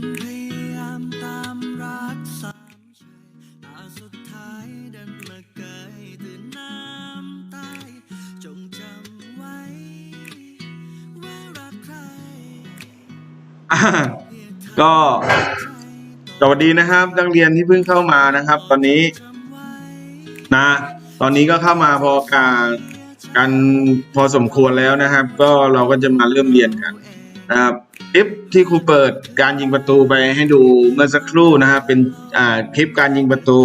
นพยายามตามรักสามชัยตาสุดท้ายดันมาเกยตื่นน้ำตายจงจำไว้ ว่ารักใครก็สวัสดีนะครับนักเรียนที่เพิ่งเข้ามานะครับ ตอนนี้นะตอนนี้ก็เข้ามาพอการกันพอสมควรแล้วนะครับ ก็เราก็จะมาเริ่มเรียนกันนะครับ ที่ครูเปิดการยิงประตูไปให้ดูเมื่อสักครู่นะครับเป็นอ่าคลิปการยิงประตู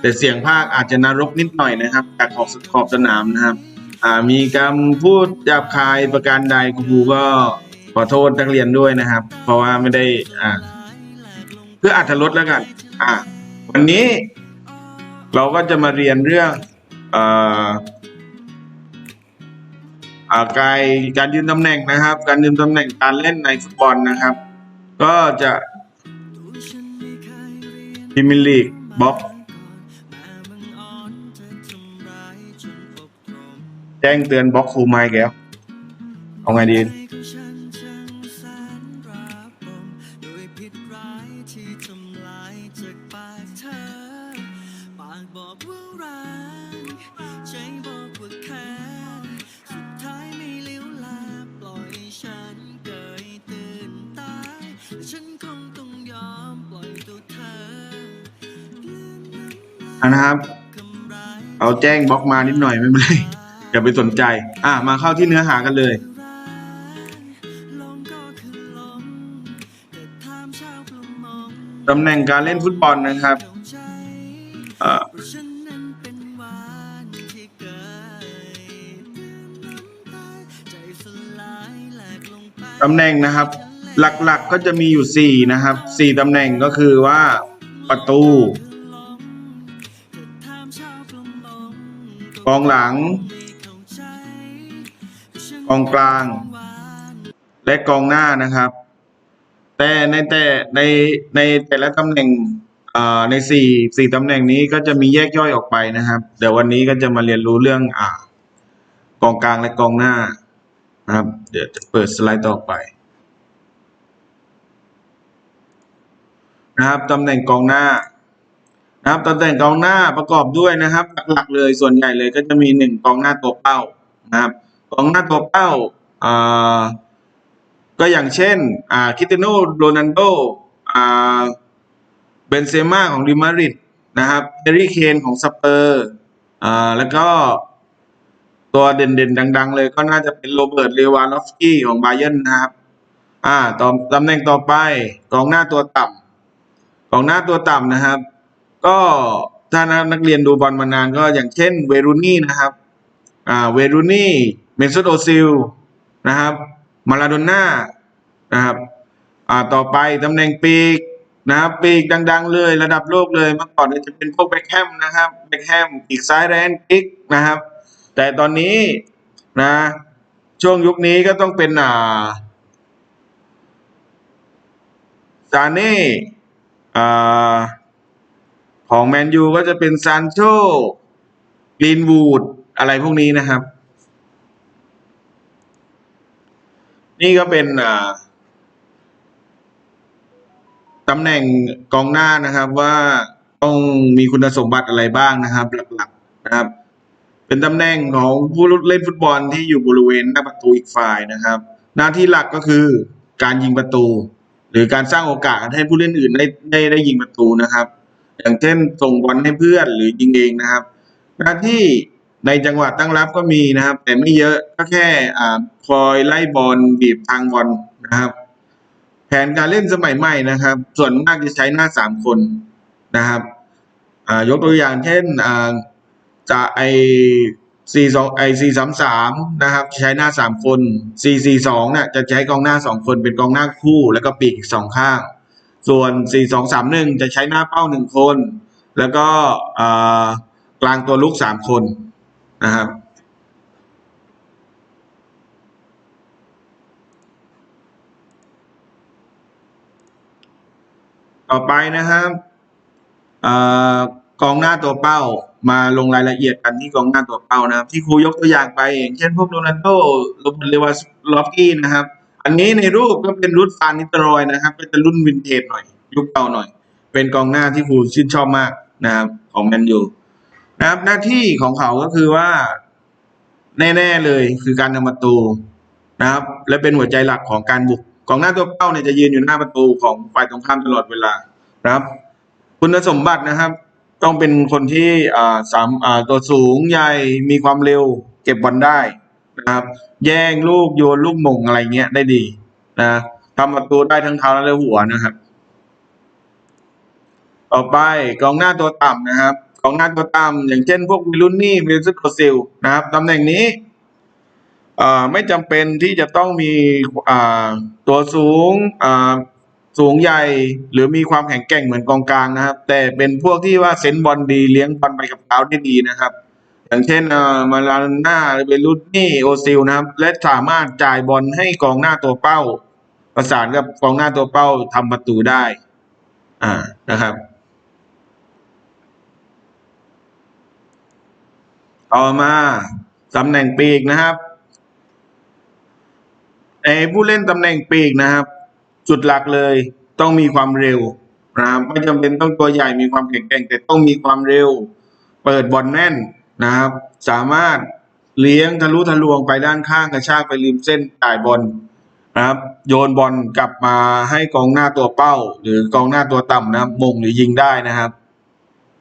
แต่เสียงภาคอาจจะนรกนิดหน่อยนะครับจากขอบขอบสนามนะครับอ่ามีการพูดหยาบคายประการใดครูก็ขอโทษนักเรียนด้วยนะครับ เพราะว่าไม่ได้อ่าเพื่ออัธรสแล้วกัน อ่าวันนี้ เราก็จะมาเรียนเรื่องเอ่ออ่า การการยืนตำแหน่งนะครับ การยืนตำแหน่งการเล่นในฟุตบอลนะครับ ก็จะพรีเมียร์ลีกบล็อกแจ้งเตือนบล็อกครูไมค์แก้วเอาไงดีบอกว่ารักใจบอกว่าแค่ นะนะครับ เอาแจ้งบล็อกมานิดหน่อยไม่เป็นไรอย่าไปสนใจ อะมาเข้าที่เนื้อหากันเลยตำแหน่งการเล่นฟุตบอลนะครับอ่าะฉันนั้นเป็นหวานที่เกยตื่นน้ำแหลกลงไปตำแหน่งนะครับ หลักๆก็จะมีอยู่สี่นะครับสี่ตำแหน่งก็คือว่าประตู กองหลัง กองกลาง และกองหน้านะครับ แต่ในแต่ในในแต่ละตำแหน่งอ่าในสี่สี่ตำแหน่งนี้ก็จะมีแยกย่อยออกไปนะครับ เดี๋ยววันนี้ก็จะมาเรียนรู้เรื่องอ่ากองกลางและกองหน้านะครับ เดี๋ยวจะเปิดสไลด์ต่อไปนะครับตำแหน่งกองหน้า นะครับตำแหน่งกองหน้าประกอบด้วยนะครับหลักๆเลยส่วนใหญ่เลยก็จะมีหนึ่งกองหน้าตัวเป้านะครับกองหน้าตัวเป้าอ่าก็อย่างเช่นอ่าคิเตโนโรนัลโดอ่าเบนเซม่าของดิมาริดนะครับเฮร์รี่เคนของสเปอร์อ่าแล้วก็ตัวเด่นๆ ดัง ๆ เลยก็น่าจะเป็นโรเบิร์ตเลวานอฟสกี้ของไบเยนนะครับอ่าต่อตำแหน่งต่อไปกองหน้าตัวต่ำกองหน้าตัวต่ำนะครับ ก็ถ้านักเรียนดูบอลมานานก็อย่างเช่นเวรูนี่นะครับอ่าเวรูนี่เมนซูโอซิลนะครับมาลาโดน่านะครับอ่าต่อไปตำแหน่งปีกนะครับปีกดัง ๆ เลยระดับโลกเลยเมื่อก่อนจะเป็นพวกแบ็คแฮมนะครับแบ็คแฮมปีกซ้ายแรนกิกนะครับ แต่ตอนนี้นะช่วงยุคนี้ก็ต้องเป็นอ่าซาเน่อ่า ของแมนยูก็จะเป็นซานโชกรีนวูด อะไรพวกนี้นะครับ นี่ก็เป็นตำแหน่งกองหน้านะครับว่าต้องมีคุณสมบัติอะไรบ้างนะครับ หลักๆนะครับ เป็นตำแหน่งของผู้เล่นฟุตบอลที่อยู่บริเวณหน้าประตูอีกฝ่ายนะครับ หน้าที่หลักก็คือการยิงประตู หรือการสร้างโอกาสให้ผู้เล่นอื่นได้ได้ได้ยิงประตูนะครับ อย่างเช่นส่งบอลให้เพื่อนหรือยิงเองนะครับ หน้าที่ในจังหวะตั้งรับก็มีนะครับ แต่ไม่เยอะก็แค่อ่าคอยไล่บอลบีบทางบอลนะครับ แผนการเล่นสมัยใหม่นะครับ ส่วนมากจะใช้หน้าสามคนนะครับอ่ายกตัวอย่างเช่นอ่าจะไอสี่สองไอสี่สามสามนะครับใช้หน้าสามคนสี่สี่สองเนี่ยจะใช้กองหน้าสองคนเป็นกองหน้าคู่ แล้วก็ปีกอีกสองข้าง ส่วนสี่สองสามหนึ่งจะใช้หน้าเป้าหนึ่งคน แล้วก็กลางตัวลุกสามคนนะครับต่อไปนะครับอกองหน้าตัวเป้ามาลงรายละเอียดกันที่กองหน้าตัวเป้านะครับ ที่ครูยกตัวอย่างไปอย่างเช่นพวกโรนัลโดโรเบิร์ตเลวาลอฟกี้นะครับ อันนี้ในรูปก็เป็นรุ่นฟานนิตรอยนะครับ ก็จะรุ่นวินเทจหน่อย ยุคเก่าหน่อย เป็นกองหน้าที่ครูชื่นชอบมากนะครับ ของแมนยูนะครับ หน้าที่ของเขาก็คือว่า แน่ๆเลยคือการทำประตูนะครับ และเป็นหัวใจหลักของการบุกกองหน้าตัวเป้าเนี่ยจะยืนอยู่หน้าประตูของฝ่ายตรงข้ามตลอดเวลานะครับ คุณสมบัตินะครับ ต้องเป็นคนที่อ่าสามอ่าตัวสูงใหญ่มีความเร็ว เก็บบอลได้ นะครับ แย่งลูกโยนลูกหม่งอะไรเงี้ยได้ดีนะทำประตูได้ทั้งเท้าและหัวนะครับ ต่อไปกองหน้าตัวต่ำนะครับกองหน้าตัวต่ำอย่างเช่นพวกวิลุนนี่วิลซึโคซิลนะครับตำแหน่งนี้ไม่จำเป็นที่จะต้องมีตัวสูงสูงใหญ่หรือมีความแข็งแกร่งเหมือนกองกลางนะครับ แต่เป็นพวกที่ว่าเซนบอลดีเลี้ยงบอลไปกับเท้าได้ดีนะครับ อย่างเช่นเอ่อมาลาโดน่าเบลุนนี่โอซิลนะครับ และสามารถจ่ายบอลให้กองหน้าตัวเป้า ประสานกับกองหน้าตัวเป้าทำประตูได้ อ่านะครับต่อมาตำแหน่งปีกนะครับไอ้ผู้เล่นตำแหน่งปีกนะครับ จุดหลักเลยต้องมีความเร็วนะครับไม่จำเป็นต้องตัวใหญ่มีความแข็งแกร่งแต่ต้องมีความเร็ว เปิดบอลแน่น นะครับ สามารถเลี้ยงทะลุทะลวงไปด้านข้างกระชากไปริมเส้นจ่ายบอลนะครับ โยนบอลกลับมาให้กองหน้าตัวเป้า หรือกองหน้าตัวต่ำนะครับมงหรือยิงได้นะครับ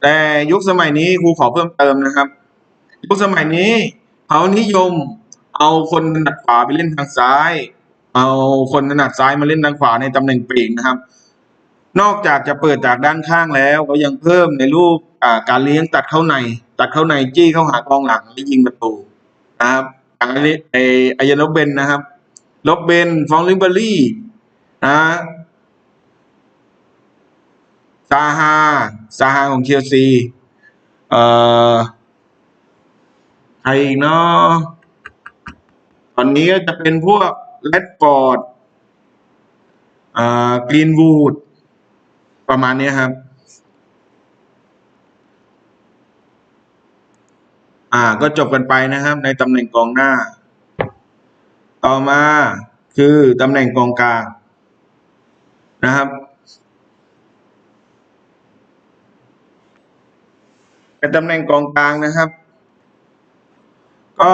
แต่ยุคสมัยนี้ครูขอเพิ่มเติมนะครับ ยุคสมัยนี้เขานิยมเอาคนถนัดขวาไปเล่นทางซ้าย เอาคนถนัดซ้ายมาเล่นทางขวาในตำแหน่งปีกนะครับ นอกจากจะเปิดจากด้านข้างแล้วก็ยังเพิ่มในรูปการเลี้ยงตัดเข้าใน ตัดเข้าในจี้เข้าหากองหลังและยิงประตูนะครับอย่างนี้ไออายานลบเบนนะครับ ลบเบนฟองลิมเบอรี่นะซาฮาซาฮาของเชลซีเอ่อใครอีกเนาะตอนนี้ก็จะเป็นพวกเลดฟอร์ดอ่ากรีนวูดประมาณนี้ครับ อ่า ก็จบกันไปนะครับ ในตำแหน่งกองหน้า ต่อมาคือตำแหน่งกองกลางนะครับเป็นตำแหน่งกองกลางนะครับ ก็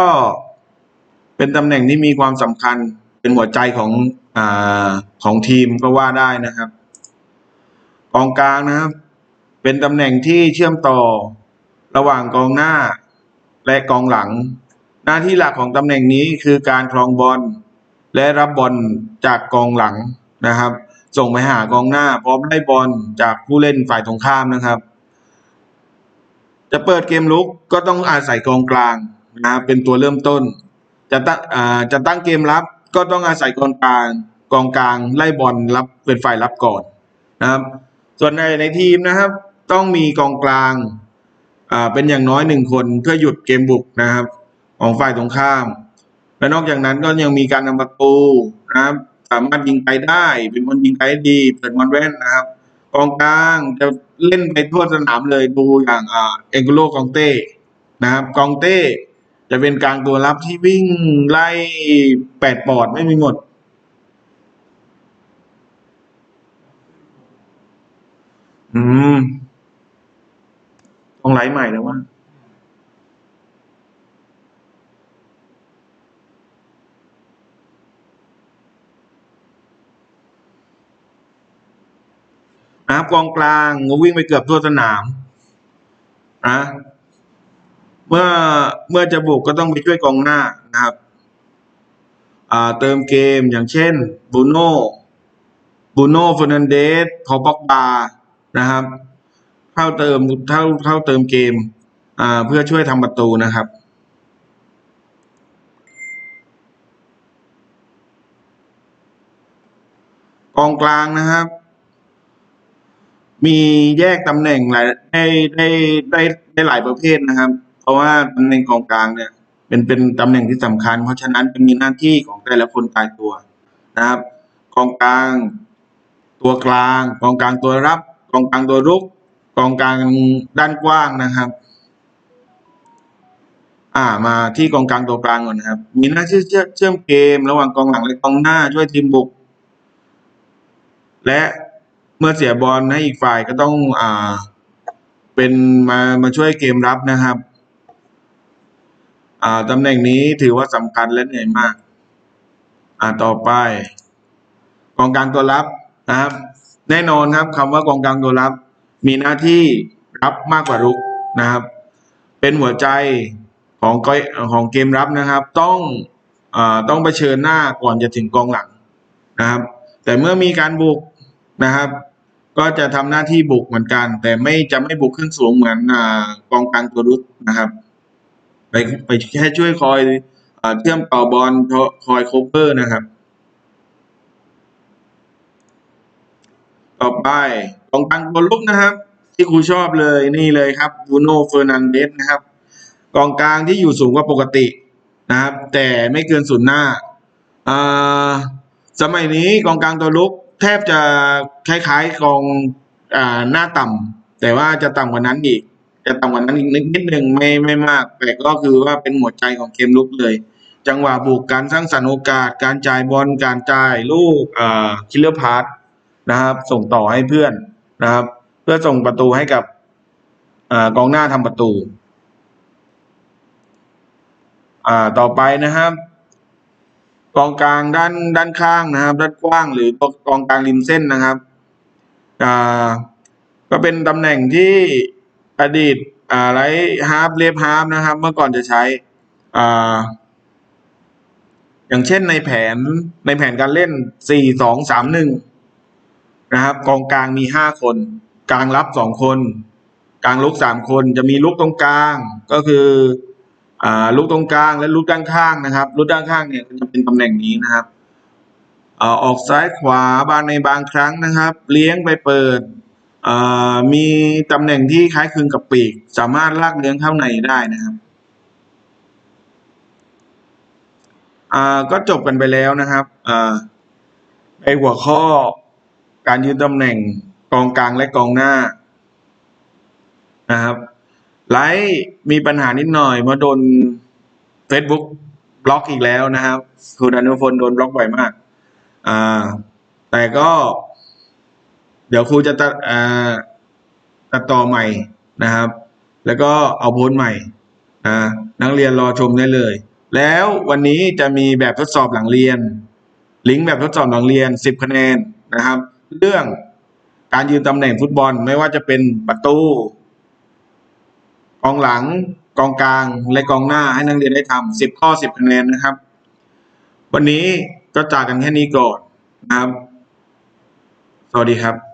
เป็นตำแหน่งที่มีความสำคัญเป็นหัวใจของอ่าของทีมก็ว่าได้นะครับ กองกลางนะครับ เป็นตำแหน่งที่เชื่อมต่อระหว่างกองหน้า และกองหลัง หน้าที่หลักของตำแหน่งนี้คือการครองบอลและรับบอลจากกองหลังนะครับ ส่งไปหากองหน้าพร้อมได้บอลจากผู้เล่นฝ่ายตรงข้ามนะครับ จะเปิดเกมลุกก็ต้องอาศัยกองกลางนะครับเป็นตัวเริ่มต้น จะตั้งจะตั้งเกมรับก็ต้องอาศัยกองกลางกองกลางไล่บอลรับเป็นฝ่ายรับก่อนนะครับ ส่วนในในทีมนะครับ ต้องมีกองกลาง อ่าเป็นอย่างน้อยหนึ่งคนเพื่อหยุดเกมบุกนะครับ ของฝ่ายตรงข้าม และนอกจากนั้นก็ยังมีการทำประตูนะครับ สามารถยิงไกลได้ เป็นคนยิงไกลดี เปิดบอลแว่นนะครับกองกลางจะเล่นไปทั่วสนามเลยดูอย่างอ่าเอ็งโกโลกองเต้นะครับกองเต้จะเป็นกลางตัวรับที่วิ่งไล่แปดปอดไม่มีหมดอืม ต้องไลฟ์ใหม่แล้วว่านะครับกองกลางวิ่งไปเกือบทั่วสนามนะเมื่อเมื่อจะบุกก็ต้องไปช่วยกองหน้านะครับอ่าเติมเกมอย่างเช่นบูโน่บูโน่เฟอร์นันเดสพอปอกบานะครับ เข้าเติมเข้าเข้าเติมเกม อ่า เพื่อช่วยทำประตูนะครับกองกลางนะครับ มีแยกตำแหน่งหลายได้ได้ได้ได้หลายประเภทนะครับ เพราะว่าตำแหน่งกองกลางเนี่ยเป็นเป็นตำแหน่งที่สำคัญ เพราะฉะนั้นเป็นมีหน้าที่ของแต่ละคนตายตัวนะครับ กองกลาง ตัวกลาง กองกลางตัวรับ กองกลางตัวรุก กองกลางด้านกว้างนะครับ อ่ามาที่กองกลางตัวกลางก่อนนะครับ มีหน้าที่เชื่อมเกม ระหว่างกองหลังและกองหน้าช่วยทีมบุก และเมื่อเสียบอลให้อีกฝ่ายก็ต้องอ่าเป็นมามาช่วยเกมรับนะครับ อ่าตำแหน่งนี้ถือว่าสำคัญและเหนื่อยมาก อ่าต่อไปกองกลางตัวรับนะครับ แน่นอนครับคำว่ากองกลางตัวรับ มีหน้าที่รับมากกว่ารุกนะครับ เป็นหัวใจของของเกมรับนะครับ ต้องอต้องเผชิญหน้าก่อนจะถึงกองหลังนะครับ แต่เมื่อมีการบุกนะครับ ก็จะทำหน้าที่บุกเหมือนกัน แต่ไม่จะไม่บุกขึ้นสูงเหมือนอกองกลางตัวรุกนะครับไปไปแค่ช่วยคอยอเชื่อมต่อบอลคอยโคเวอร์นะครับ ต่อไป กองกลางตัวลุกนะครับ ที่ครูชอบเลยนี่เลยครับบูโน่เฟอร์นันเดสนะครับกองกลางที่อยู่สูงกว่าปกตินะครับ แต่ไม่เกินศูนย์หน้าอ่าสมัยนี้กองกลางตัวลุกแทบจะคล้ายๆกองอ่าหน้าต่ำแต่ว่าจะต่ำกว่านั้นอีก จะต่ำกว่านั้นอีกนิดนิดหนึ่งไม่ไม่มาก แต่ก็คือว่าเป็นหัวใจของเกมลุกเลย จังหวะบุกการสร้างสรรค์โอกาส การจ่ายบอลการจ่ายลูกอ่าคิลเลอร์พาสนะครับ ส่งต่อให้เพื่อน นะครับ เพื่อส่งประตูให้กับอกองหน้าทำประตูต่อไปนะครับกองกลางด้านด้านข้างนะครับ ด้านกว้าง หรือกองกลางริมเส้นนะครับก็เป็นตำแหน่งที่อดีตไรฮาร์ฟเลฟฮาร์ฟนะครับ เมื่อก่อนจะใช้ออย่างเช่นในแผนในแผนการเล่น 4 2 3 1 นะครับ กองกลางมี5คน กลางรับ2คน กลางลุก3คนจะมีลุกตรงกลางก็คืออ่าลูกตรงกลางและลูกด้านข้างนะครับลูกด้านข้างเนี่ยจะเป็นตำแหน่งนี้นะครับอ่าออกซ้ายขวาบางในบางครั้งนะครับ เลี้ยงไปเปิดอ่ามีตำแหน่งที่คล้ายคลึงกับปีก สามารถลากเลี้ยงเข้าในได้นะครับอ่าก็จบกันไปแล้วนะครับอ่าในหัวข้อ การยืนตำแหน่งกองกลางและกองหน้านะครับ ไลฟ์มีปัญหานิดหน่อยเมื่อโดน Facebook บล็อกอีกแล้วนะครับ คุณอนุพลโดนบล็อกบ่อยมาก อ่า แต่ก็ เดี๋ยวครูจะตัดอ่าตัดต่อใหม่นะครับ แล้วก็เอาโพสใหม่อ่านักเรียนรอชมได้เลย แล้ววันนี้จะมีแบบทดสอบหลังเรียน ลิงก์แบบทดสอบหลังเรียน 10 คะแนนนะครับ เรื่องการยืนตำแหน่งฟุตบอลไม่ว่าจะเป็นประตู กองหลัง กองกลาง และกองหน้าให้นักเรียนได้ทำสิบข้อสิบคะแนนนะครับ วันนี้ก็จากกันแค่นี้ก่อนนะครับ สวัสดีครับ